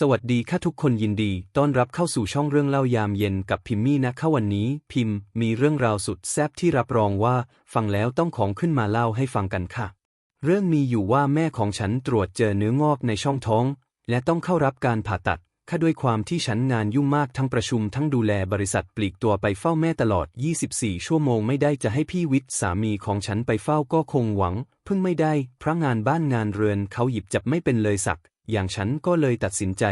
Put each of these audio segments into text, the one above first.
สวัสดีค่ะทุกคนยินดี ต้อนรับเข้าสู่ช่องเรื่องเล่ายามเย็นกับพิมมี่นะคะวันนี้ พิมพ์มีเรื่องราวสุดแซ่บที่รับรองว่า ฟังแล้วต้องของขึ้นมาเล่าให้ฟังกันค่ะ เรื่องมีอยู่ว่าแม่ของฉันตรวจเจอเนื้องอกในช่องท้อง และต้องเข้ารับการผ่าตัดค่ะด้วยความที่ฉันงานยุ่งมากทั้งประชุมทั้งดูแลบริษัทปลีกตัวไปเฝ้าแม่ตลอด 24 ชั่วโมงไม่ได้จะให้พี่วิทย์สามีของฉันไปเฝ้าก็คงหวัง เพิ่งไม่ได้เพราะงานบ้านงานเรือนเขาหยิบจับไม่เป็นเลยสัก อย่างฉันก็เลยตัดสินใจ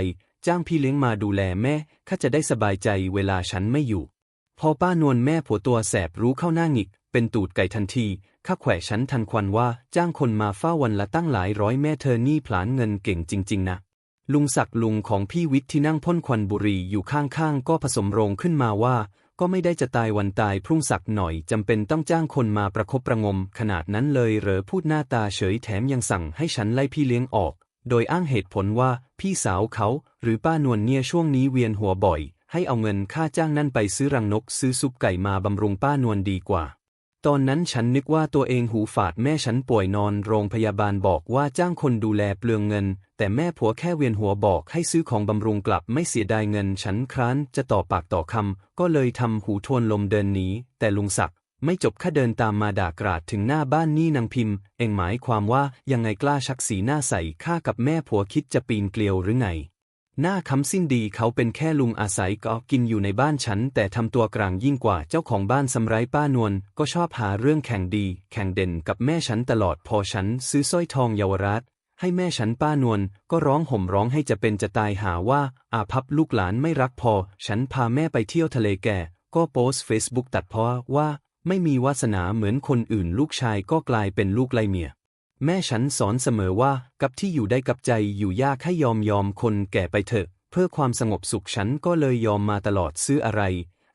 จ้างพี่เลี้ยงมาดูแลแม่ข้าจะได้สบายใจเวลาฉันไม่อยู่ พอป้านวลแม่ผัวตัวแสบรู้เข้าหน้าหงิก เป็นตูดไก่ทันทีข้าแขวะฉันทันควันว่า จ้างคนมาเฝ้าวันละตั้งหลายร้อยแม่เธอนี่ผลานเงินเก่งจริง ๆ นะลุงศักดิ์ลุงของพี่วิทย์ที่นั่งพ่นควันบุหรี่อยู่ข้างๆ ก็ผสมโรงขึ้นมาว่า ก็ไม่ได้จะตายวันตายพรุ่งสักดิ์หน่อยจำเป็นต้องจ้างคนมาประคบประงม ขนาดนั้นเลยเหรอพูดหน้าตาเฉยแถมยังสั่งให้ฉันไล่พี่เลี้ยงออก โดยอ้างเหตุผลว่าพี่สาวเขาหรือป้านวลเนี่ยช่วงนี้เวียนหัวบ่อย ให้เอาเงินค่าจ้างนั่นไปซื้อรังนกซื้อซุปไก่มาบำรุงป้านวลดีกว่า ตอนนั้นฉันนึกว่าตัวเองหูฝาดแม่ฉันป่วยนอนโรงพยาบาลบอกว่าจ้างคนดูแลเปลืองเงิน แต่แม่ผัวแค่เวียนหัวบอกให้ซื้อของบำรุงกลับไม่เสียดายเงิน ฉันคร้านจะต่อปากต่อคำก็เลยทำหูทวนลมเดินหนีแต่ลุงศักดิ์ ไม่จบแค่เดินตามมาด่ากราดถึงหน้าบ้านนี่นางพิมพ์ เองหมายความว่ายังไงกล้าชักสีหน้าใส่ข้ากับแม่ผัวคิดจะปีนเกลียวหรือไง หน้าคำสิ้นดีเขาเป็นแค่ลุงอาศัยก็กินอยู่ในบ้านฉัน แต่ทำตัวกลางยิ่งกว่าเจ้าของบ้านสำไรป้านวลก็ชอบหาเรื่องแข่งดี แข่งเด่นกับแม่ฉันตลอดพอฉันซื้อสร้อยทองเยาวราชให้แม่ฉันป้านวลก็ร้องห่มร้องให้จะเป็นจะตายหาว่า อาพับลูกหลานไม่รักพอ ฉันพาแม่ไปเที่ยวทะเลแก่ ก็โพสเฟซบุ๊กตัดพราะว่า ไม่มีวาสนาเหมือนคนอื่นลูกชายก็กลายเป็นลูกไลเมีย แม่ฉันสอนเสมอว่ากับที่อยู่ได้กับใจอยู่ยากให้ยอมยอมคนแก่ไปเถอะ เพื่อความสงบสุขฉันก็เลยยอมมาตลอดซื้ออะไร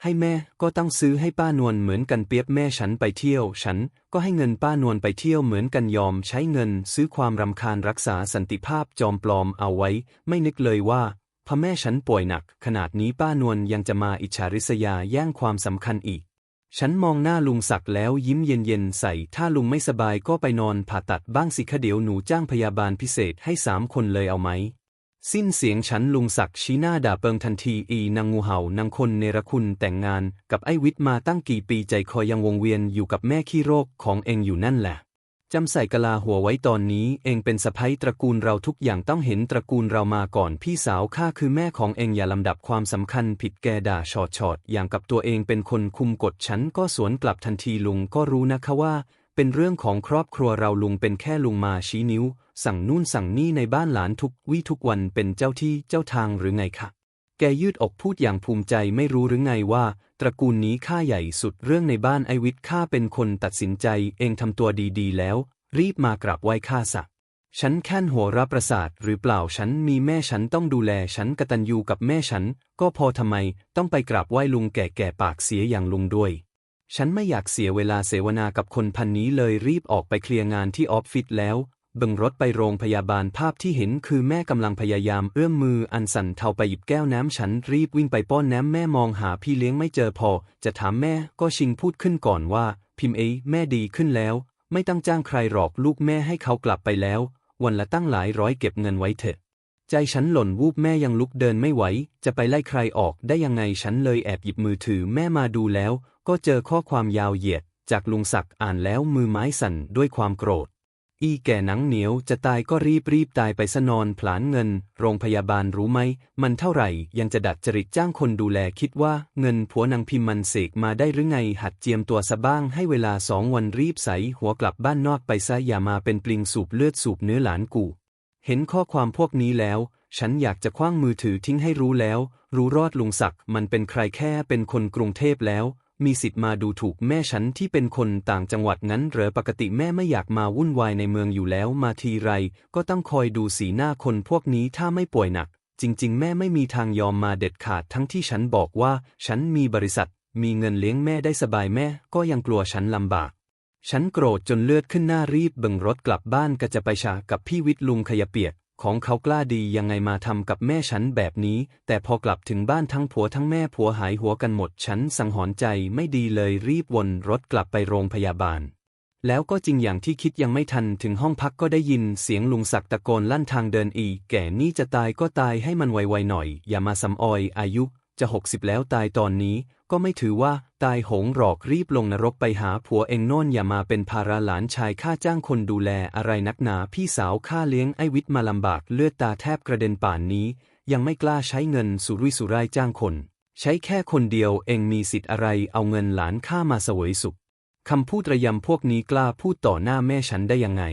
ให้แม่ก็ต้องซื้อให้ป้านวลเหมือนกันเปียบแม่ฉันไปเที่ยว ฉันก็ให้เงินป้านวลไปเที่ยวเหมือนกันยอมใช้เงินซื้อความรำคาญรักษาสันติภาพจอมปลอมเอาไว้ ไม่นึกเลยว่าพอแม่ฉันป่วยหนัก ขนาดนี้ป้านวลยังจะมาอิจฉาริษยาแย่งความสำคัญอีก ฉันมองหน้าลุงศักดิ์แล้วยิ้มเย็นๆใส่ ถ้าลุงไม่สบายก็ไปนอนผ่าตัดบ้างสิคะเดี๋ยวหนูจ้างพยาบาลพิเศษให้สามคนเลยเอาไหม สิ้นเสียงฉันลุงศักดิ์ชี้หน้าด่าเปิงทันทีอีนางงูเห่านางคนเนรคุณแต่งงานกับไอ้วิทย์มาตั้งกี่ปีใจคอยยังวงเวียนอยู่กับแม่ขี้โรคของเองอยู่นั่นแหละ จำใส่กะลาหัวไว้ตอนนี้ เองเป็นสะพ้ยตระกูลเราทุกอย่างต้องเห็นตระกูลเรามาก่อนพี่สาวข้าคือแม่ของเองอย่าลำดับความสำคัญผิดแกด่าชอดชอดอย่างกับตัวเองเป็นคนคุมกฎฉันก็สวนกลับทันทีลุงก็รู้นะคะว่า เป็นเรื่องของครอบครัวเราลุงเป็นแค่ลุงมาชี้นิ้ว สั่งนู่นสั่งนี่ในบ้านหลานทุกวี่ทุกวันเป็นเจ้าที่เจ้าทางหรือไงคะ แกยืดอกพูดอย่างภูมิใจไม่รู้หรือไงว่า ตระกูลนี้ข้าใหญ่สุดเรื่องในบ้านไอวิทย์ข้าเป็นคนตัดสินใจเองทำตัวดีๆแล้ว รีบมากราบไหว้ข้าสักฉันแค่นหัวรับประสาทหรือเปล่าฉันมีแม่ฉันต้องดูแลฉันกตัญญูกับแม่ฉัน ก็พอทำไมต้องไปกราบไหว้ลุงแก่ๆปากเสียอย่างลุงด้วย ฉันไม่อยากเสียเวลาเสวนากับคนพันนี้เลยรีบออกไปเคลียร์งานที่ออฟฟิศแล้ว เบึงรถไปโรงพยาบาลภาพที่เห็นคือแม่กำลังพยายามเอื้อมมืออันสั่นเทาไปหยิบแก้วน้ำฉันรีบวิ่งไปป้อนน้ำแม่มองหาพี่เลี้ยงไม่เจอพอ จะถามแม่ก็ชิงพูดขึ้นก่อนว่า พิมเอแม่ดีขึ้นแล้ว ไม่ตั้งจ้างใครหรอกลูกแม่ให้เขากลับไปแล้ว วันละตั้งหลายร้อยเก็บเงินไว้เถอะใจฉันหล่นวูบแม่ยังลุกเดินไม่ไหว จะไปไล่ใครออกได้ยังไงฉันเลยแอบหยิบมือถือแม่มาดูแล้ว ก็เจอข้อความยาวเหยียด จากลุงศักดิ์อ่านแล้วมือไม้สั่นด้วยความโกรธ อีแก่หนังเหนียวจะตายก็รีบรีบตายไปซะนอนผลานเงิน โรงพยาบาลรู้ไหม มันเท่าไหร่ ยังจะดัดจริตจ้างคนดูแลคิดว่าเงินผัวนางพิมมันเสกมาได้หรือไง หัดเจียมตัวซะบ้างให้เวลาสองวันรีบใส หัวกลับบ้านนอกไปซะอย่ามาเป็นปลิงสูบเลือดสูบเนื้อหลานกู เห็นข้อความพวกนี้แล้ว ฉันอยากจะคว้างมือถือทิ้งให้รู้แล้ว รู้รอดลุงศักดิ์มันเป็นใครแค่เป็นคนกรุงเทพแล้ว มีสิทธิ์มาดูถูกแม่ฉันที่เป็นคนต่างจังหวัดนั้น เหรอปกติแม่ไม่อยากมาวุ่นวายในเมืองอยู่แล้ว มาทีไร ก็ต้องคอยดูสีหน้าคนพวกนี้ถ้าไม่ป่วยหนัก จริง ๆ แม่ไม่มีทางยอมมาเด็ดขาดทั้งที่ฉันบอกว่า ฉันมีบริษัท มีเงินเลี้ยงแม่ได้สบายแม่ ก็ยังกลัวฉันลำบากฉันโกรธจนเลือดขึ้นหน้ารีบเบิ่งรถกลับบ้านก็จะไปฉากับพี่วิทย์ลุงขยะเปียก ของเขากล้าดียังไงมาทำกับแม่ฉันแบบนี้ แต่พอกลับถึงบ้านทั้งผัวทั้งแม่ผัวหายหัวกันหมด ฉันสังหรณ์ใจไม่ดีเลยรีบวนรถกลับไปโรงพยาบาล แล้วก็จริงอย่างที่คิดยังไม่ทันถึงห้องพักก็ได้ยินเสียงลุงศักดิ์ตะโกนลั่นทางเดินอีก แก่นี่จะตายก็ตายให้มันไวๆหน่อย อย่ามาสำออยอายุ จะหกสิบแล้วตายตอนนี้ ก็ไม่ถือว่าตายโหงหรอกรีบลงนรกไปหาผัวเองโน่นอย่ามาเป็นภาระหลานชายข้าจ้างคนดูแลอะไรนักหนา พี่สาวข้าเลี้ยงไอ้วิทย์มาลำบากเลือดตาแทบกระเด็นป่านนี้ ยังไม่กล้าใช้เงินสุรุ่ยสุร่ายจ้างคน ใช้แค่คนเดียวเองมีสิทธิ์อะไรเอาเงินหลานข้ามาเสวยสุขคำพูดระยำพวกนี้กล้าพูดต่อหน้าแม่ฉันได้ยังไง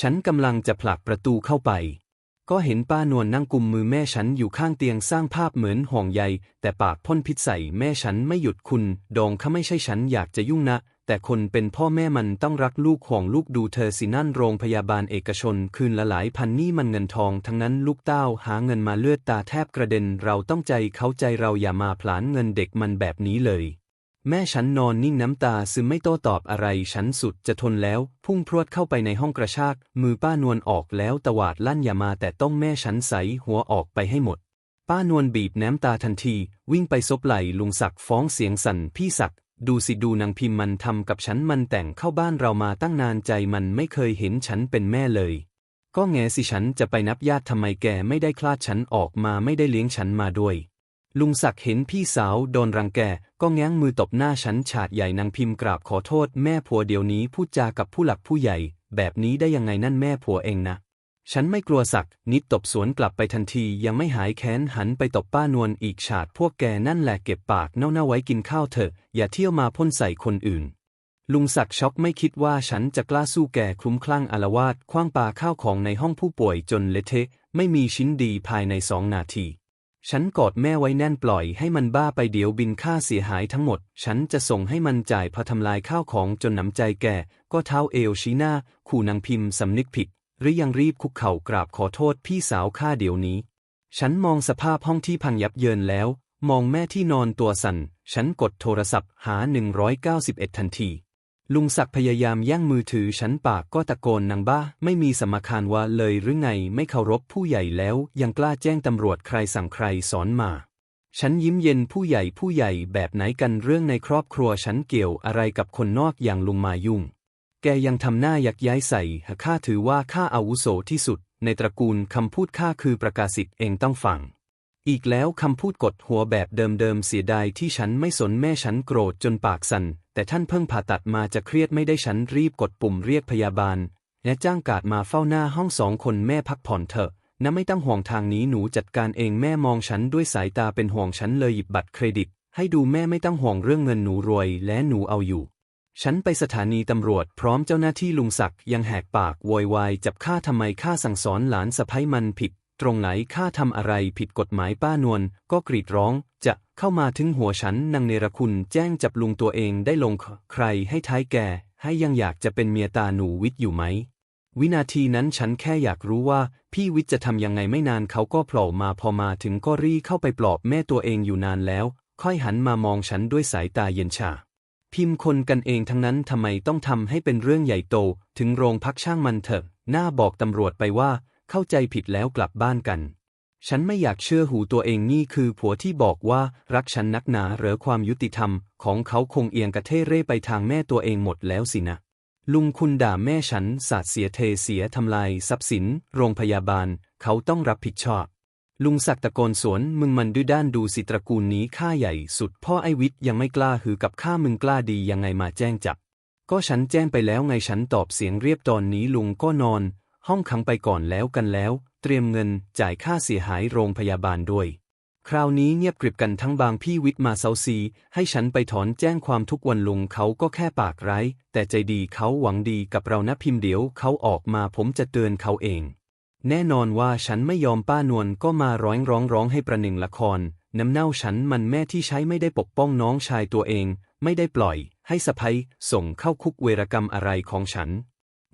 ฉันกำลังจะผลักประตูเข้าไป ก็เห็นป้านวลนั่งกุมมือแม่ฉันอยู่ข้างเตียงสร้างภาพเหมือนห่วงใย แต่ปากพ่นพิษใส่แม่ฉันไม่หยุดคุณ ดองเขาไม่ใช่ฉันอยากจะยุ่งนะ แต่คนเป็นพ่อแม่มันต้องรักลูกห่วงลูกดูเธอสินั่นโรงพยาบาลเอกชน คืนละหลายพันนี่มันเงินทอง ทั้งนั้นลูกเต้าหาเงินมาเลือดตาแทบกระเด็น เราต้องใจเขาใจเราอย่ามาผลาญเงินเด็กมันแบบนี้เลย แม่ฉันนอนนิ่งน้ำตาซึมไม่โต้ตอบอะไรฉันสุดจะทนแล้ว พุ่งพรวดเข้าไปในห้องกระชาก มือป้านวลออกแล้วตวาดลั่นอย่ามาแต่ต้องแม่ฉันใสหัวออกไปให้หมด ป้านวลบีบน้ำตาทันที วิ่งไปซบไหลลุงศักด์ฟ้องเสียงสั่นพี่ศักดูสิดูนางพิมพ์มันทำกับฉันมันแต่งเข้าบ้านเรามาตั้งนานใจมันไม่เคยเห็นฉันเป็นแม่เลย ก็แงสิฉันจะไปนับญาติทำไมแกไม่ได้คลาดฉันออกมาไม่ได้เลี้ยงฉันมาด้วย ลุงศักดิ์เห็นพี่สาวโดนรังแก ก็แง้งมือตบหน้าฉันฉาดใหญ่นางพิมพ์กราบขอโทษแม่ผัวเดี๋ยวนี้พูดจากับผู้หลักผู้ใหญ่ แบบนี้ได้ยังไงนั่นแม่ผัวเองนะ ฉันไม่กลัวศักดิ์นิดตบสวนกลับไปทันทียังไม่หายแค้นหันไปตบป้านวลอีกฉาดพวกแกนั่นแหละเก็บปากเน่าๆไว้กินข้าวเถอะ อย่าเที่ยวมาพ่นใส่คนอื่น ลุงศักดิ์ช็อกไม่คิดว่าฉันจะกล้าสู้แกคลุ้มคลั่งอารวาสคว้างปาข้าวของในห้องผู้ป่วยจนเละเทะไม่มีชิ้นดีภายในสองนาที ฉันกอดแม่ไว้แน่นปล่อยให้มันบ้าไปเดี๋ยวบินค่าเสียหายทั้งหมด ฉันจะส่งให้มันจ่ายพอทำลายข้าวของจนหนำใจแก่ ก็เท้าเอวชี้หน้า ขู่นางพิมพ์สำนึกผิด หรือยังรีบคุกเข่ากราบขอโทษพี่สาวข้าเดี๋ยวนี้ ฉันมองสภาพห้องที่พังยับเยินแล้ว มองแม่ที่นอนตัวสั่น ฉันกดโทรศัพท์หา 191 ทันที ลุงศักด์พยายามแย่งมือถือฉันปากก็ตะโกนนางบ้า ไม่มีสมคารว่าเลยหรือไงไม่เคารพผู้ใหญ่แล้ว ยังกล้าแจ้งตำรวจใครสั่งใครสอนมา ฉันยิ้มเย็นผู้ใหญ่ผู้ใหญ่แบบไหนกันเรื่องในครอบครัวฉันเกี่ยวอะไรกับคนนอกอย่างลุงมายุ่ง แกยังทำหน้ายักย้ายใส่ข้าถือว่าข้าอาวุโสที่สุด ในตระกูลคำพูดข้าคือประกาศสิทธิ์เองต้องฟัง อีกแล้วคำพูดกดหัวแบบเดิมๆเสียดายที่ฉันไม่สนแม่ฉันโกรธจนปากสั่น แต่ท่านเพิ่งผ่าตัดมาจะเครียดไม่ได้ฉันรีบกดปุ่มเรียกพยาบาล และจ้างกาดมาเฝ้าหน้าห้องสองคนแม่พักผ่อนเถอะนะไม่ต้องห่วงทางนี้หนูจัดการเองแม่มองฉันด้วยสายตาเป็นห่วงฉันเลยหยิบบัตรเครดิต ให้ดูแม่ไม่ต้องห่วงเรื่องเงินหนูรวยและหนูเอาอยู่ ฉันไปสถานีตำรวจพร้อมเจ้าหน้าที่ลุงศักดิ์ยังแหกปากโวยวายจับข้าทำไมข้าสั่งสอนหลานสะพ้ยมันผิด ตรงไหนข้าทำอะไรผิดกฎหมายป้านวลก็กรีดร้อง จะเข้ามาถึงหัวฉันนางเนรคุณแจ้งจับลุงตัวเองได้ลงใครให้ท้ายแกให้ยังอยากจะเป็นเมียตาหนูวิทย์อยู่ไหม วินาทีนั้นฉันแค่อยากรู้ว่า พี่วิทย์จะทำยังไงไม่นานเขาก็โผล่มาพอมาถึงก็รีเข้าไปปลอบแม่ตัวเองอยู่นานแล้ว ค่อยหันมามองฉันด้วยสายตาเย็นชาพิมพ์คนกันเองทั้งนั้นทำไมต้องทำให้เป็นเรื่องใหญ่โต ถึงโรงพักช่างมันเถอะ หน้าบอกตำรวจไปว่า เข้าใจผิดแล้วกลับบ้านกัน ฉันไม่อยากเชื่อหูตัวเองนี่คือผัวที่บอกว่ารักฉันนักหนาเหรือความยุติธรรม ของเขาคงเอียงกระเทเร่ไปทางแม่ตัวเองหมดแล้วสินะ ลุงคุณด่าแม่ฉันสาดเสียเทเสียทำลายทรัพย์สิน โรงพยาบาล เขาต้องรับผิดชอบ ลุงศักดิ์ตะโกนสวนมึงมันดื้อด้านดูสิตระกูลนี้ข้าใหญ่สุด พ่อไอวิทย์ยังไม่กล้าหือกับข้ามึงกล้าดียังไงมาแจ้งจับก็ฉันแจ้งไปแล้วไงฉันตอบเสียงเรียบตอนนี้ลุงก็นอน ห้องขังไปก่อนแล้วกันแล้ว เตรียมเงินจ่ายค่าเสียหายโรงพยาบาลด้วย คราวนี้เงียบกริบกันทั้งบางพี่วิทย์มาเซาซี ให้ฉันไปถอนแจ้งความทุกวันลุงเขาก็แค่ปากไร้แต่ใจดีเขาหวังดีกับเรานะพิมพ์เดี๋ยวเขาออกมาผมจะเตือนเขาเอง แน่นอนว่าฉันไม่ยอมป้านวลก็มาร้องร้องร้องให้ประหนึ่งละคร น้ำเน่าฉันมันแม่ที่ใช้ไม่ได้ปกป้องน้องชายตัวเอง ไม่ได้ปล่อย ให้สะพ้ยส่งเข้าคุกเวรกรรมอะไรของฉัน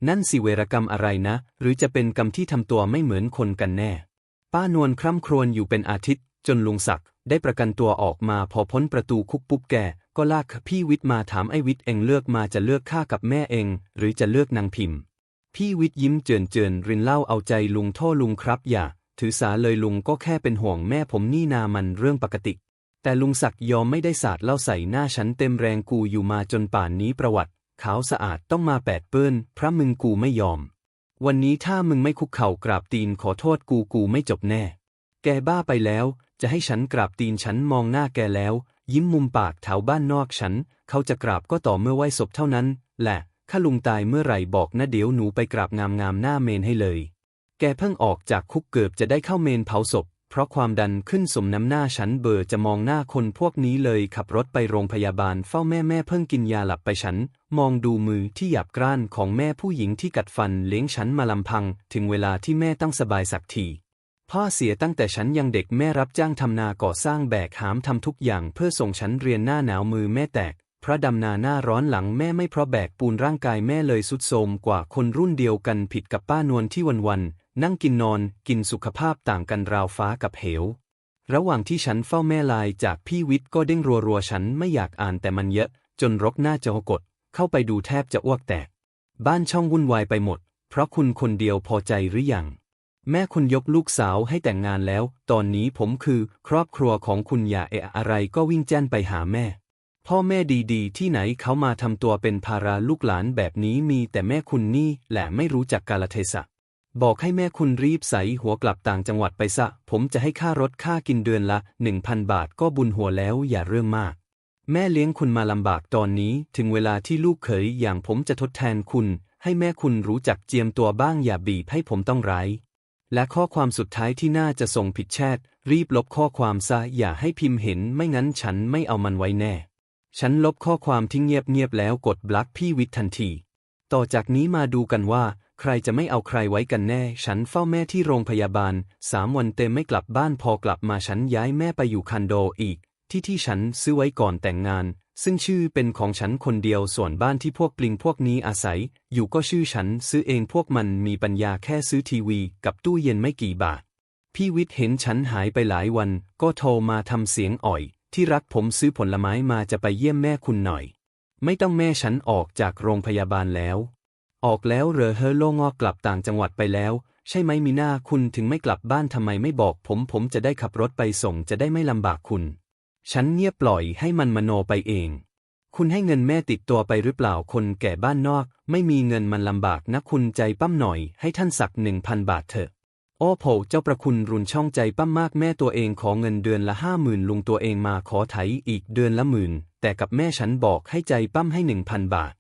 นั่นสิเวรกรรมอะไรนะ หรือจะเป็นกรรมที่ทำตัวไม่เหมือนคนกันแน่ ป้านวลคร่ำครวญอยู่เป็นอาทิตย์ จนลุงศักดิ์ได้ประกันตัวออกมาพอพ้นประตูคุกปุ๊บแก ก็ลากพี่วิทย์มาถามไอ้วิทย์เองเลือกมาจะเลือกข้ากับแม่เอง หรือจะเลือกนางพิมพ์ พี่วิทย์ยิ้มเจินเจินรินเล่าเอาใจลุงท่อลุงครับอย่า ถือสาเลยลุงก็แค่เป็นห่วงแม่ผมนี่นามันเรื่องปกติแต่ลุงศักดิ์ยอมไม่ได้สาดเล่าใส่หน้าฉันเต็มแรงกูอยู่มาจนป่านนี้ประวัติ ขาวสะอาดต้องมาแปดเปื้อนพระมึงกูไม่ยอม วันนี้ถ้ามึงไม่คุกเข่ากราบตีนขอโทษกูกูไม่จบแน่ แกบ้าไปแล้ว จะให้ฉันกราบตีนฉันมองหน้าแกแล้ว ยิ้มมุมปากแถวบ้านนอกฉัน เขาจะกราบก็ต่อเมื่อไหวศพเท่านั้น แหละข้าลุงตายเมื่อไหร่บอกนะเดี๋ยวหนูไปกราบงามงามๆหน้าเมนให้เลย แกเพิ่งออกจากคุกเกือบจะได้เข้าเมนเผาศพ เพราะความดันขึ้นสมน้ำหน้าฉันเบอร์จะมองหน้าคนพวกนี้เลยขับรถไปโรงพยาบาลเฝ้าแม่แม่เพิ่งกินยาหลับไปฉัน มองดูมือที่หยาบกร้านของแม่ผู้หญิงที่กัดฟันเลี้ยงฉันมาลำพัง ถึงเวลาที่แม่ต้องสบายสักทีพ่อเสียตั้งแต่ฉันยังเด็กแม่รับจ้างทำนาก่อสร้างแบกหามทำทุกอย่างเพื่อส่งฉันเรียนหน้าหนาวมือแม่แตกเพราะดำนาหน้าร้อนหลังแม่ไม่เพราะแบกปูนร่างกายแม่เลยสุดโทมกว่าคนรุ่นเดียวกันผิดกับป้านวลที่วัน นั่งกินนอนกินสุขภาพต่างกันราวฟ้ากับเหว ระหว่างที่ฉันเฝ้าแม่ลายจากพี่วิทย์ก็เด้งรัวๆ ฉันไม่อยากอ่านแต่มันเยอะ จนรกหน้าจอกด เข้าไปดูแทบจะอ้วกแตก บ้านช่องวุ่นวายไปหมด เพราะคุณคนเดียวพอใจหรือยังแม่คุณยกลูกสาวให้แต่งงานแล้ว ตอนนี้ผมคือครอบครัวของคุณอย่าเอะอะไรก็วิ่งแจ้นไปหาแม่ พ่อแม่ดีๆ ที่ไหนเขามาทำตัวเป็นภาราลูกหลานแบบนี้มีแต่แม่คุณนี่แหละไม่รู้จักกาลเทศะ บอกให้แม่คุณรีบใส่หัวกลับต่างจังหวัดไปซะ ผมจะให้ค่ารถค่ากินเดือนละหนึ่งพันบาทก็บุญหัวแล้วอย่าเรื่องมาก แม่เลี้ยงคุณมาลำบากตอนนี้ ถึงเวลาที่ลูกเขยอย่างผมจะทดแทนคุณ ให้แม่คุณรู้จักเจียมตัวบ้างอย่าบีบให้ผมต้องร้าย และข้อความสุดท้ายที่น่าจะส่งผิดแชทรีบลบข้อความซะอย่าให้พิมพ์เห็นไม่งั้นฉันไม่เอามันไว้แน่ ฉันลบข้อความทิ้งเงียบๆแล้วกดบลักพี่วิทย์ทันที ต่อจากนี้มาดูกันว่า ใครจะไม่เอาใครไว้กันแน่ ฉันเฝ้าแม่ที่โรงพยาบาลสามวันเต็มไม่กลับบ้านพอกลับมาฉันย้ายแม่ไปอยู่คอนโดอีก ที่ที่ฉันซื้อไว้ก่อนแต่งงาน ซึ่งชื่อเป็นของฉันคนเดียวส่วนบ้านที่พวกปลิงพวกนี้อาศัย อยู่ก็ชื่อฉันซื้อเองพวกมันมีปัญญาแค่ซื้อทีวี กับตู้เย็นไม่กี่บาท พี่วิทย์เห็นฉันหายไปหลายวัน ก็โทรมาทำเสียงอ่อย ที่รักผมซื้อผลไม้มาจะไปเยี่ยมแม่คุณหน่อย ไม่ต้องแม่ฉันออกจากโรงพยาบาลแล้ว ออกแล้วเหรอเฮอโลงอกกลับต่างจังหวัดไปแล้ว ใช่ไหมมีหน้าคุณถึงไม่กลับบ้านทำไมไม่บอก ผมผมจะได้ขับรถไปส่งจะได้ไม่ลำบากคุณ ฉันเงียบปล่อยให้มันมโนไปเอง คุณให้เงินแม่ติดตัวไปหรือเปล่าคนแก่บ้านนอก ไม่มีเงินมันลำบากนะคุณใจปั้มหน่อย ให้ท่านสักหนึ่งพันบาทเถอะโอ้โผเจ้าประคุณรุนช่องใจปั้มมากแม่ตัวเองขอเงินเดือนละห้าหมื่นลุงตัวเองมาขอไถอีกเดือนละหมื่นแต่กับแม่ฉันบอกให้ใจปั้มให้หนึ่งพันบาท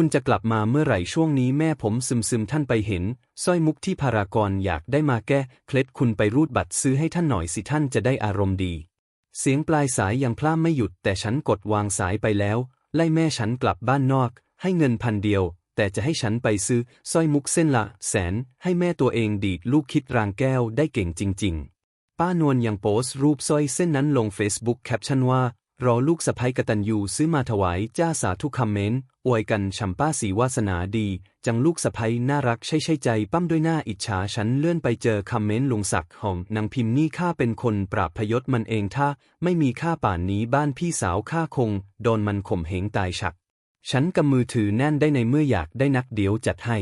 คุณจะกลับมาเมื่อไหร่ช่วงนี้แม่ผมซึมซึมท่านไปเห็นสร้อยมุกที่พารากอนอยากได้มาแก้เคล็ดคุณไปรูดบัตรซื้อให้ท่านหน่อยสิท่านจะได้อารมณ์ดี เสียงปลายสายยังพล่ามไม่หยุด แต่ฉันกดวางสายไปแล้ว ไล่แม่ฉันกลับบ้านนอก ให้เงินพันเดียว แต่จะให้ฉันไปซื้อสร้อยมุกเส้นละ แสน ให้แม่ตัวเองดีดลูกคิดรางแก้วได้เก่งจริง ๆ ป้านวลยังโพสต์รูปสร้อยเส้นนั้นลงเฟซบุ๊กแคปชั่นว่า รอลูกสะใภ้กตันยูซื้อมาถวายจ้าสาธุคอมเมนต์อวยกันชัมป้าสีวาสนาดี จังลูกสะใภ้น่ารักใช่ใช่ใจปั้มด้วยหน้าอิจฉาฉันเลื่อนไปเจอคอมเมนต์ลุงศักดิ์หอมนางพิมพ์นี่ข้าเป็นคนปราบพยศมันเองถ้า ไม่มีข้าป่านนี้บ้านพี่สาวข้าคง โดนมันข่มเหงตายฉัก ฉันกำมือถือแน่นได้ในเมื่ออยากได้นักเดี๋ยวจัดให้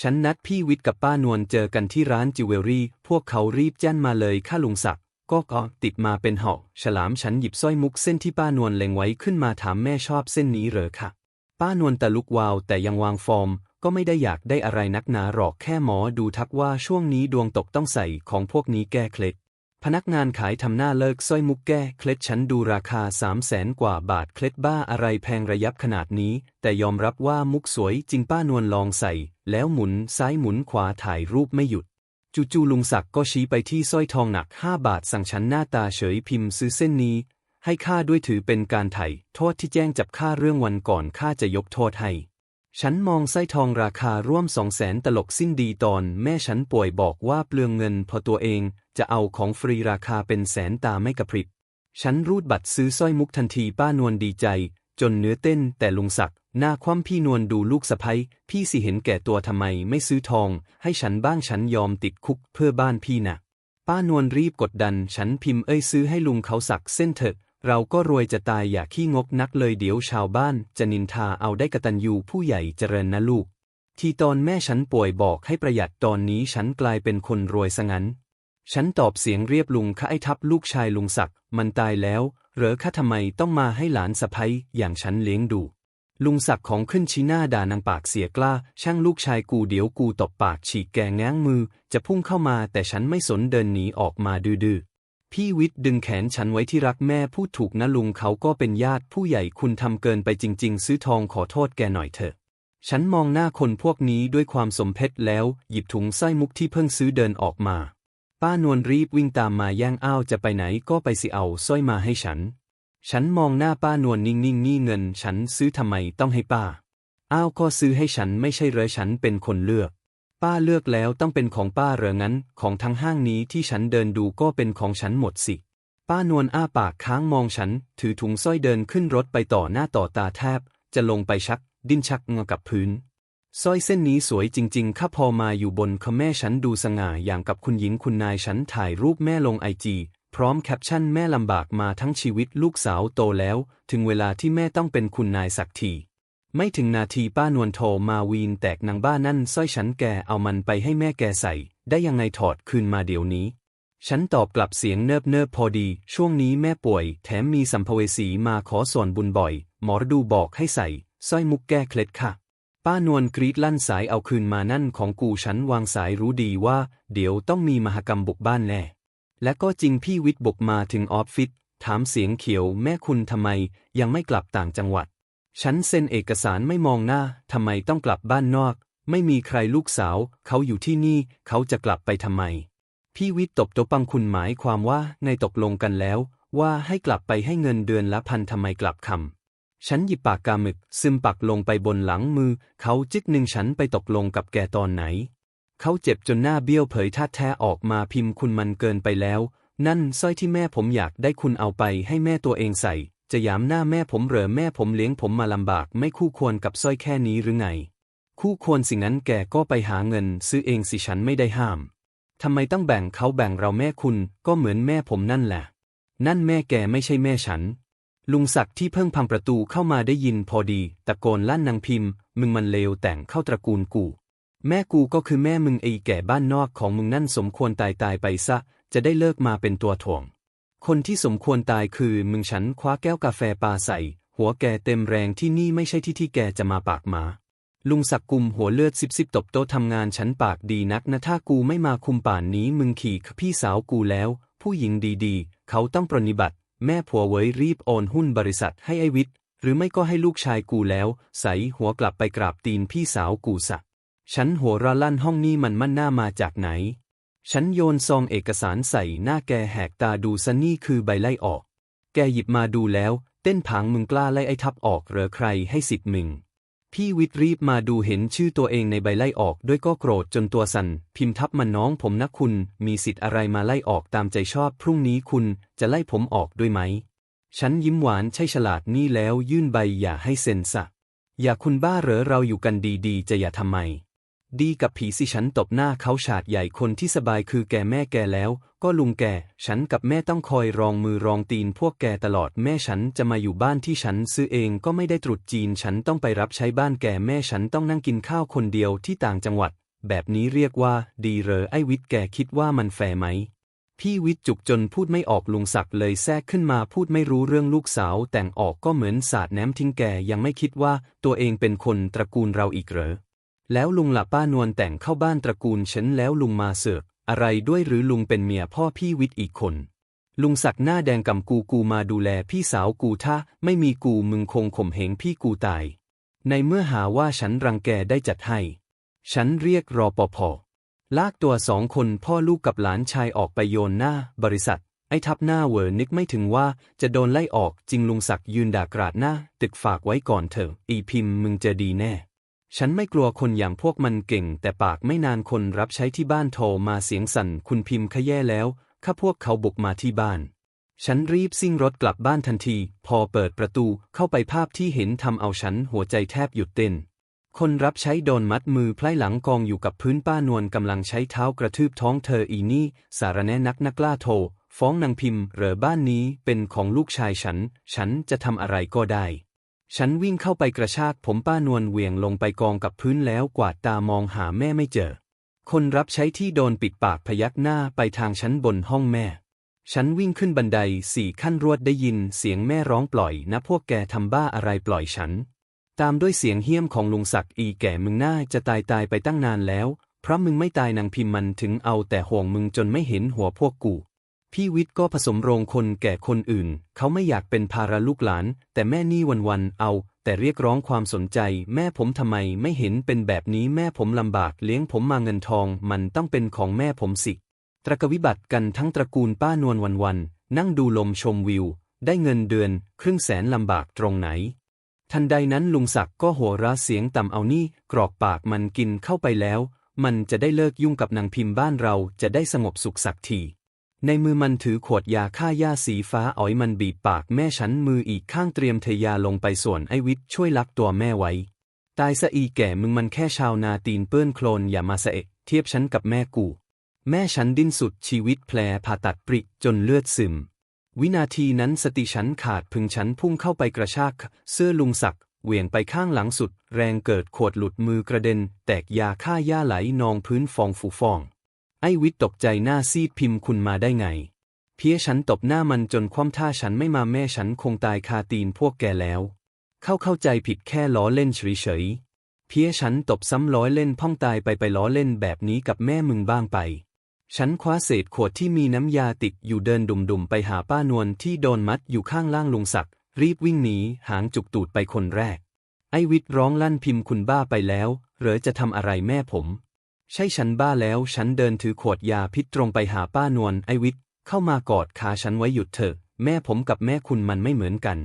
ฉันนัดพี่วิทย์กับป้านวลเจอกันที่ร้านจิวเวลรี่ พวกเขารีบแจ้นมาเลยข้าลุงศักดิ์ ก็ก็ติดมาเป็นหอก ฉลามฉันหยิบสร้อยมุกเส้นที่ป้านวลเล็งไว้ขึ้นมาถามแม่ชอบเส้นนี้เหรอคะป้านวลตะลุกวาวแต่ยังวางฟอร์ม ก็ไม่ได้อยากได้อะไรนักหนาหรอกแค่หมอดูทักว่าช่วงนี้ดวงตกต้องใส่ของพวกนี้แก้เคล็ดพนักงานขายทำหน้าเลิกสร้อยมุกแก้เคล็ดฉันดูราคาสามแสนกว่าบาทเคล็ดบ้าอะไรแพงระยับขนาดนี้ แต่ยอมรับว่ามุกสวยจริงป้านวลลองใส่ แล้วหมุนซ้ายหมุนขวาถ่ายรูปไม่หยุด จู่ๆลุงศักดิ์ก็ชี้ไปที่สร้อยทองหนักห้าบาทสั่งฉันหน้าตาเฉยพิมพ์ซื้อเส้นนี้ ให้ข้าด้วยถือเป็นการไถ่โทษที่แจ้งจับข้าเรื่องวันก่อนข้าจะยกโทษให้ ฉันมองสร้อยทองราคาร่วมสองแสนตลกสิ้นดีตอนแม่ฉันป่วยบอกว่าเปลืองเงินพอตัวเองจะเอาของฟรีราคาเป็นแสนตาไม่กระพริบ ฉันรูดบัตรซื้อสร้อยมุกทันทีป้านวลดีใจ จนเนื้อเต้นแต่ลุงศักดิ์หน้าคว่ำพี่นวลดูลูกสะใภ้พี่สิเห็นแก่ตัวทำไมไม่ซื้อทอง ให้ฉันบ้างฉันยอมติดคุกเพื่อบ้านพี่นะป้านวลรีบกดดัน ฉันพิมพ์เอ้ยซื้อให้ลุงเขาสักเส้นเถอะเราก็รวยจะตายอย่าขี้งกนักเลยเดี๋ยวชาวบ้าน จะนินทาเอาได้กระตันยูผู้ใหญ่เจริญนะลูก ที่ตอนแม่ฉันป่วยบอกให้ประหยัดตอนนี้ฉันกลายเป็นคนรวยซะงั้น ฉันตอบเสียงเรียบลุงข้าไอ้ทับลูกชายลุงศักดิ์มันตายแล้ว เหรอข้าทำไมต้องมาให้หลานสะใภ้อย่างฉันเลี้ยงดู ลุงศักดิ์ของขึ้นชี้หน้าด่านางปากเสียกล้า ช่างลูกชายกูเดี๋ยวกูตบปากฉีกแกง้างมือ จะพุ่งเข้ามาแต่ฉันไม่สนเดินหนีออกมาดื้อพี่วิทย์ดึงแขนฉันไว้ที่รักแม่พูดถูกนะลุงเขาก็เป็นญาติผู้ใหญ่คุณทำเกินไปจริง ๆ ซื้อทองขอโทษแกหน่อยเถอะ ฉันมองหน้าคนพวกนี้ด้วยความสมเพชแล้ว หยิบถุงไส้มุกที่เพิ่งซื้อเดินออกมา ป้านวลรีบวิ่งตามมาแย่งอ้าวจะไปไหนก็ไปสิเอาสร้อยมาให้ฉัน ฉันมองหน้าป้านวลนิ่งๆนี่เงิน ฉันซื้อทำไมต้องให้ป้า อ้าวก็ซื้อให้ฉันไม่ใช่เหรอฉันเป็นคนเลือก ป้าเลือกแล้วต้องเป็นของป้าเหรองั้น ของทั้งห้างนี้ที่ฉันเดินดูก็เป็นของฉันหมดสิ ป้านวลอ้าปากค้างมองฉัน ถือถุงสร้อยเดินขึ้นรถไปต่อหน้าต่อตาแทบ จะลงไปชัก ดิ้นชักงอกับพื้น สร้อยเส้นนี้สวยจริงๆข้าพอมาอยู่บนคอแม่ฉันดูสง่าอย่างกับคุณหญิงคุณนายฉันถ่ายรูปแม่ลงไอจีพร้อมแคปชั่นแม่ลำบากมาทั้งชีวิตลูกสาวโตแล้ว ถึงเวลาที่แม่ต้องเป็นคุณนายสักทีไม่ถึงนาทีป้านวลโทรมาวีนแตกนางบ้านนั่นสร้อยฉันแกเอามันไปให้แม่แกใส่ ได้ยังไงถอดคืนมาเดี๋ยวนี้ ฉันตอบกลับเสียงเนิบเนิบพอดี ช่วงนี้แม่ป่วย แถมมีสัมภเวสีมาขอส่วนบุญบ่อย หมอดูบอกให้ใส่สร้อยมุกแก้เคล็ดค่ะ ป้านวลกรีดลั่นสายเอาคืนมานั่นของกูฉันวางสายรู้ดีว่า เดี๋ยวต้องมีมหกรรมบุกบ้านแน่ และก็จริงพี่วิทย์บุกมาถึงออฟฟิศถามเสียงเขียวแม่คุณทำไมยังไม่กลับต่างจังหวัด ฉันเซ็นเอกสารไม่มองหน้าทำไมต้องกลับบ้านนอก ไม่มีใครลูกสาว เขาอยู่ที่นี่ เขาจะกลับไปทำไม พี่วิทย์ตบโต๊ะปังคุณหมายความว่าในตกลงกันแล้ว ว่าให้กลับไปให้เงินเดือนละพันทำไมกลับคำ ฉันหยิบปากกาหมึก ซึมปักลงไปบนหลังมือ เขาจึกหนึ่งฉันไปตกลงกับแกตอนไหน เขาเจ็บจนหน้าเบี้ยวเผยท่าแท้ออกมาพิมพ์คุณมันเกินไปแล้ว นั่นสร้อยที่แม่ผมอยากได้คุณเอาไปให้แม่ตัวเองใส่ จะยามหน้าแม่ผมเหรอแม่ผมเลี้ยงผมมาลำบากไม่คู่ควรกับสร้อยแค่นี้หรือไง คู่ควรสิ่งนั้นแกก็ไปหาเงิน ซื้อเองสิฉันไม่ได้ห้ามทำไมต้องแบ่งเขาแบ่งเราแม่คุณก็เหมือนแม่ผมนั่นแหละ นั่นแม่แกไม่ใช่แม่ฉัน ลุงศักดิ์ที่เพิ่งพังประตูเข้ามาได้ยินพอดี ตะโกนลั่นนางพิมพ์ มึงมันเลวแต่งเข้าตระกูลกู แม่กูก็คือแม่มึงไอ้แก่บ้านนอกของมึงนั่นสมควรตายตายไปซะ จะได้เลิกมาเป็นตัวถ่วง คนที่สมควรตายคือมึงฉันคว้าแก้วกาแฟปาใส่ หัวแกเต็มแรงที่นี่ไม่ใช่ที่ที่แกจะมาปากหมา ลุงศักดิ์กุมหัวเลือดซิบซิบตบโต๊ะทำงานฉันปากดีนักนะถ้ากูไม่มาคุมป่านนี้มึงขี่พี่สาวกูแล้ว ผู้หญิงดีๆ เขาต้องปรนนิบัติ แม่ผัวเว้ยรีบโอนหุ้นบริษัทให้ไอวิทย์หรือไม่ก็ให้ลูกชายกูแล้ว ใสหัวกลับไปกราบตีนพี่สาวกูสักฉันหัวระลั่นห้องนี้มันมั่นหน้ามาจากไหน ฉันโยนซองเอกสารใส่หน้าแกแหกตาดูซะนี่คือใบไล่ออก แกหยิบมาดูแล้ว เต้นผางมึงกล้าไล่ไอ้ทับออกเหรอใครให้สิทธิ์มึง พี่วิทย์รีบมาดูเห็นชื่อตัวเองในใบไล่ออกด้วยก็โกรธจนตัวสั่น พิมพ์ทับมันน้องผมนะคุณ มีสิทธิ์อะไรมาไล่ออกตามใจชอบ พรุ่งนี้คุณจะไล่ผมออกด้วยไหม ฉันยิ้มหวานใช่ฉลาดนี่แล้วยื่นใบอย่าให้เซ็นสะ อย่าคุณบ้าเหรอเราอยู่กันดีๆ จะอย่าทำไม ดีกับผีสิฉันตบหน้าเขาฉาดใหญ่คนที่สบายคือแกแม่แกแล้ว ก็ลุงแก ฉันกับแม่ต้องคอยรองมือรองตีนพวกแกตลอดแม่ฉันจะมาอยู่บ้านที่ฉันซื้อเองก็ไม่ได้ตรุษจีนฉันต้องไปรับใช้บ้านแกแม่ฉันต้องนั่งกินข้าวคนเดียวที่ต่างจังหวัด แบบนี้เรียกว่า ดีเหรอไอวิทย์แกคิดว่ามันแฟร์ไหมพี่วิทย์จุกจนพูดไม่ออกลุงศักดิ์เลยแทรกขึ้นมาพูดไม่รู้เรื่องลูกสาวแต่งออกก็เหมือนสาดแหนมทิ้งแกยังไม่คิดว่าตัวเองเป็นคนตระกูลเราอีกเหรอ แล้วลุงหละป้านวลแต่งเข้าบ้านตระกูลฉันแล้วลุงมาเสือกอะไรด้วยหรือลุงเป็นเมียพ่อพี่วิทย์อีกคน ลุงศักดิ์หน้าแดงกำกูกูมาดูแลพี่สาวกูถ้าไม่มีกูมึงคงข่มเหงพี่กูตาย ในเมื่อหาว่าฉันรังแกได้จัดให้ ฉันเรียกรอปภลากตัวสองคนพ่อลูกกับหลานชายออกไปโยนหน้า บริษัท ไอ้ทับหน้าเวอร์นึกไม่ถึงว่าจะโดนไล่ออกจริงลุงศักดิ์ยืนด่ากราดหน้า ตึกฝากไว้ก่อนเถอะ อีพิมพ์มึงจะดีแน่ ฉันไม่กลัวคนอย่างพวกมันเก่ง แต่ปากไม่นานคนรับใช้ที่บ้านโทรมาเสียงสั่นคุณพิมพ์ขแย่แล้วข้าพวกเขาบุกมาที่บ้าน ฉันรีบซิ่งรถกลับบ้านทันที พอเปิดประตูเข้าไปภาพที่เห็นทำเอาฉันหัวใจแทบหยุดเต้น คนรับใช้โดนมัดมือไพล่หลังกองอยู่กับพื้นป้านวลกำลังใช้เท้ากระทืบท้องเธออีนี่ สารแน่นักนักล่าโทรฟ้องนางพิมพ์เหรอบ้านนี้เป็นของลูกชายฉัน ฉันจะทำอะไรก็ได้ ฉันวิ่งเข้าไปกระชากผมป้านวลเหวี่ยงลงไปกองกับพื้นแล้วกวาดตามองหาแม่ไม่เจอ คนรับใช้ที่โดนปิดปากพยักหน้าไปทางชั้นบนห้องแม่ ฉันวิ่งขึ้นบันไดสี่ขั้นรวดได้ยินเสียงแม่ร้องปล่อยนะพวกแกทำบ้าอะไรปล่อยฉัน ตามด้วยเสียงเหี้ยมของลุงศักดิ์อีแก่มึงน่าจะตายตายไปตั้งนานแล้ว เพราะมึงไม่ตายนางพิมมันถึงเอาแต่ห่วงมึงจนไม่เห็นหัวพวกกู พี่วิทย์ก็ผสมโรงคนแก่คนอื่น เขาไม่อยากเป็นภาระลูกหลาน แต่แม่นี่วันๆเอา แต่เรียกร้องความสนใจ แม่ผมทำไมไม่เห็นเป็นแบบนี้แม่ผมลำบากเลี้ยงผมมาเงินทอง มันต้องเป็นของแม่ผมสิ ตรกวิบัติกันทั้งตระกูลป้านวลวันๆนั่งดูลมชมวิว ได้เงินเดือน ครึ่งแสนลำบากตรงไหน ทันใดนั้นลุงศักดิ์ก็หัวเราะเสียงต่ำเอานี่ กรอกปากมันกินเข้าไปแล้ว มันจะได้เลิกยุ่งกับนางพิมพ์บ้านเราจะได้สงบสุขสักที ในมือมันถือขวดยาฆ่าหญ้าสีฟ้าอ๋อยมันบีบปากแม่ฉันมืออีกข้างเตรียมเทยาลงไปส่วนไอวิทย์ช่วยลักตัวแม่ไว้ ตายซะอีแก่มึงมันแค่ชาวนาตีนเปื้อนโคลนอย่ามาสะเอะเทียบฉันกับแม่กู แม่ฉันดิ้นสุดชีวิตแผลผ่าตัดปริจนเลือดซึม วินาทีนั้นสติฉันขาดพึงฉันพุ่งเข้าไปกระชาก เสื้อลุงศักดิ์เหวี่ยงไปข้างหลังสุด แรงเกิดขวดหลุดมือกระเด็น แตกยาฆ่าหญ้าไหลนองพื้นฟองฟูฟอง ไอ้วิทย์ตกใจหน้าซีดพิมพ์คุณมาได้ไง เพี้ยฉันตบหน้ามันจนคว่ำท่าฉันไม่มาแม่ฉันคงตายคาตีนพวกแกแล้ว เข้าเข้าใจผิดแค่ล้อเล่นเฉยๆเพี้ยฉันตบซ้ำร้อยเล่นพ่องตายไปไปล้อเล่นแบบนี้กับแม่มึงบ้างไป ฉันคว้าเศษขวดที่มีน้ำยาติดอยู่เดินดุ่มๆไปหาป้านวลที่โดนมัดอยู่ข้างล่างลุงศักดิ์รีบวิ่งหนีหางจุกตูดไปคนแรก ไอ้วิทย์ร้องลั่นพิมพ์คุณบ้าไปแล้ว เหรอจะทำอะไรแม่ผม ใช่ฉันบ้าแล้ว ฉันเดินถือขวดยาพิษตรงไปหาป้านวลไอวิทย์เข้ามากอดขาฉันไว้หยุดเถอะ แม่ผมกับแม่คุณมันไม่เหมือนกัน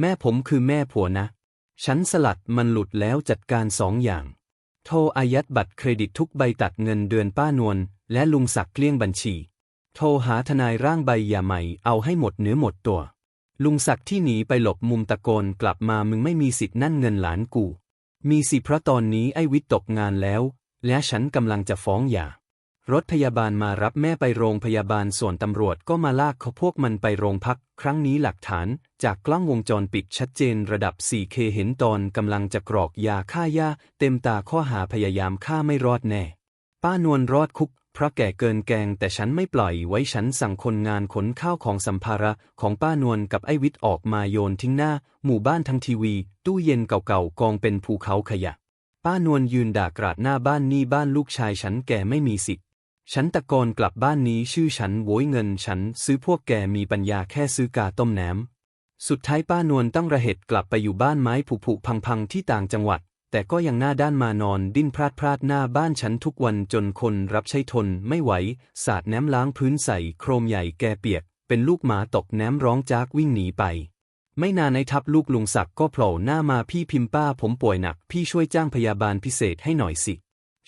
แม่ผมคือแม่ผัวนะ ฉันสลัดมันหลุดแล้วจัดการสองอย่าง โทรอายัดบัตรเครดิตทุกใบตัดเงินเดือนป้านวลและลุงศักดิ์เกลี้ยงบัญชี โทรหาทนายร่างใบยาใหม่เอาให้หมดเนื้อหมดตัว ลุงศักดิ์ที่หนีไปหลบมุมตะโกนกลับมามึงไม่มีสิทธิ์นั่นเงินหลานกู มีสิเพราะตอนนี้ไอ้วิทย์ตกงานแล้ว และฉันกำลังจะฟ้องหย่ารถพยาบาลมารับแม่ไปโรงพยาบาลส่วนตำรวจก็มาลากเขาพวกมันไปโรงพัก ครั้งนี้หลักฐาน จากกล้องวงจรปิดชัดเจนระดับ 4K เห็นตอนกำลังจะกรอกยาฆ่าหญ้าเต็มตาข้อหาพยายามฆ่าไม่รอดแน่ ป้านวลรอดคุก เพราะแก่เกินแกงแต่ฉันไม่ปล่อยไว้ฉันสั่งคนงานขนข้าวของสัมภาระของป้านวลกับไอ้วิทย์ออกมาโยนทิ้งหน้า หมู่บ้านทั้งทีวี ตู้เย็นเก่าๆกองเป็นภูเขาขยะ ป้านวลยืนด่ากราดหน้าบ้านนี่บ้านลูกชายฉันแกไม่มีสิทธิ์ ฉันตะโกนกลับบ้านนี้ชื่อฉันโวยเงินฉันซื้อพวกแกมีปัญญาแค่ซื้อกาต้มแหน้ำสุดท้ายป้านวลต้องระเหตุกลับไปอยู่บ้านไม้ผุๆพังๆที่ต่างจังหวัด แต่ก็ยังหน้าด้านมานอนดิ้นพลาดพลาดหน้าบ้านฉันทุกวันจนคนรับใช้ทนไม่ไหว สาดแหน้ำล้างพื้นใส่โครมใหญ่แกเปียก เป็นลูกหมาตกแหน้ำร้องจากวิ่งหนีไป ไม่นานในทับลูกลุงศักดิ์ก็โผล่หน้ามาพี่พิมพ์ป้าผมป่วยหนัก พี่ช่วยจ้างพยาบาลพิเศษให้หน่อยสิ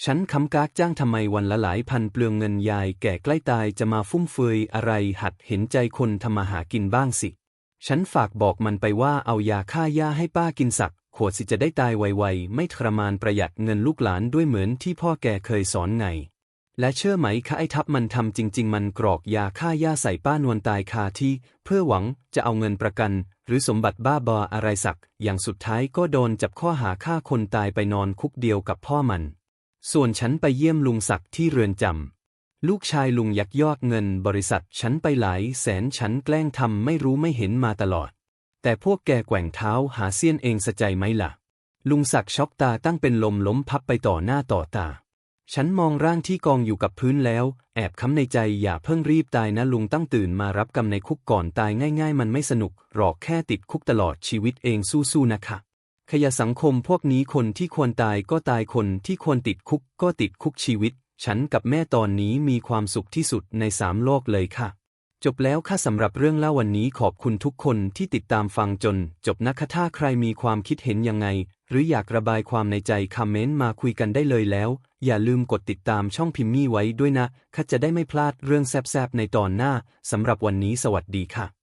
ฉันคำกากจ้างทำไมวันละหลายพันเปลืองเงินยายแก่ใกล้ตายจะมาฟุ่มเฟือยอะไรหัดเห็นใจคนทำมาหากินบ้างสิ ฉันฝากบอกมันไปว่าเอายาฆ่าหญ้าให้ป้ากินสัก ขวดสิจะได้ตายไวๆ ไม่ทรมานประหยัดเงินลูกหลานด้วยเหมือนที่พ่อแกเคยสอนไง และเชื่อไหมคะไอ้ทับมันทำจริง ๆ มันกรอกยาฆ่าหญ้าใส่ป้านวลตายคาที่ เพื่อหวังจะเอาเงินประกัน หรือสมบัติบ้าบออะไรสัก อย่างสุดท้ายก็โดนจับข้อหาฆ่าคนตายไปนอนคุกเดียวกับพ่อมัน ส่วนฉันไปเยี่ยมลุงศักดิ์ที่เรือนจำ ลูกชายลุงยักยอกเงินบริษัทฉันไปหลายแสนฉันแกล้งทำไม่รู้ไม่เห็นมาตลอด แต่พวกแกแกว่งเท้าหาเสี้ยนเองสะใจไหมล่ะ ลุงศักดิ์ช็อกตาตั้งเป็นลมล้มพับไปต่อหน้าต่อตา ฉันมองร่างที่กองอยู่กับพื้นแล้ว แอบคำในใจอย่าเพิ่งรีบตายนะลุงตั้งตื่นมารับกรรมในคุกก่อนตายง่ายๆ มันไม่สนุก หรอกแค่ติดคุกตลอดชีวิตเองสู้ๆนะคะขยะสังคมพวกนี้คนที่ควรตายก็ตายคนที่ควรติดคุกก็ติดคุกชีวิต ฉันกับแม่ตอนนี้มีความสุขที่สุดในสามโลกเลยค่ะ จบแล้วค่ะสำหรับเรื่องเล่าวันนี้ขอบคุณทุกคนที่ติดตามฟังจน จบนะคะถ้าใครมีความคิดเห็นยังไง หรืออยากระบายความในใจคอมเมนต์มาคุยกันได้เลยแล้ว อย่าลืมกดติดตามช่องพิมพ์มี่ไว้ด้วยนะค่ะจะได้ไม่พลาดเรื่องแซบๆในตอนหน้าสำหรับวันนี้สวัสดีค่ะ